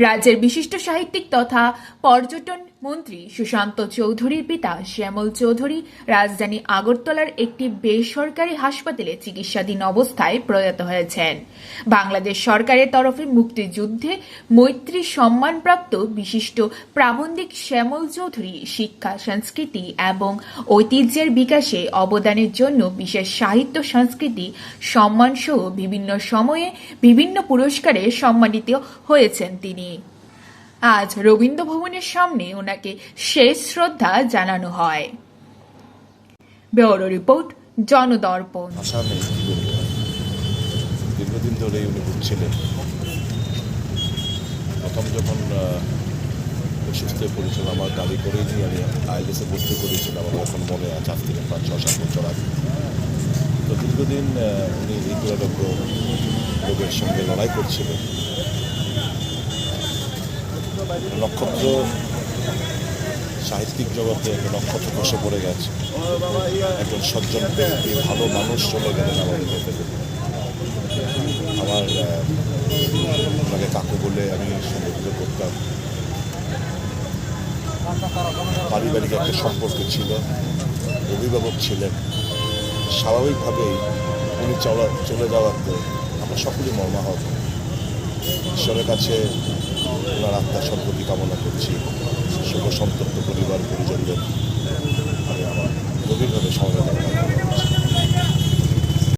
রাজ্যের বিশিষ্ট সাহিত্যিক তথা পর্যটন মন্ত্রী সুশান্ত চৌধুরীর পিতা শ্যামল চৌধুরী রাজধানী আগরতলার একটি বেসরকারি হাসপাতালে চিকিৎসাধীন অবস্থায় প্রয়াত হয়েছেন। বাংলাদেশ সরকারের তরফে মুক্তিযুদ্ধে মৈত্রী সম্মানপ্রাপ্ত বিশিষ্ট প্রাবন্ধিক শ্যামল চৌধুরী শিক্ষা, সংস্কৃতি এবং ঐতিহ্যের বিকাশে অবদানের জন্য বিশেষ সাহিত্য, সংস্কৃতি সম্মানসহ বিভিন্ন সময়ে বিভিন্ন পুরস্কারে সম্মানিত হয়েছেন তিনি। আজ রবীন্দ্র ভবনের সামনে ওনাকে শেষ শ্রদ্ধা জানানো হয়। Bureau report, Janadarpan. দীর্ঘদিন ধরেই উনি প্রথম যখন অসুস্থ পড়েছিল আমার গাড়ি করেই নিয়ে আমি করেছিলাম, আমার মনে আছে, আজ থেকে পাঁচ ছ সাত বছর আগে। তো দীর্ঘদিন উনি রোগের সঙ্গে লড়াই করছিলেন। নক্ষত্র সাহিত্যিক জগতে একটা নক্ষত্র বসে পড়ে গেছে। একজন সজ্জন ব্যক্তি ভালো মানুষ চলে গেলেন আমাদের আমার আহ, ওনাকে কাকু বলে আমি সম্বোধিত করতাম পারিবারিক একটা সম্পর্ক ছিল। অভিভাবক ছিলেন। স্বাভাবিকভাবেই উনি চলা চলে যাওয়াতে আমরা সকলেই মর্মাহত। ঈশ্বরের কাছে ওনার আত্মার সম্পত্তি কামনা করছি শুভ সন্তপ্ত পরিবার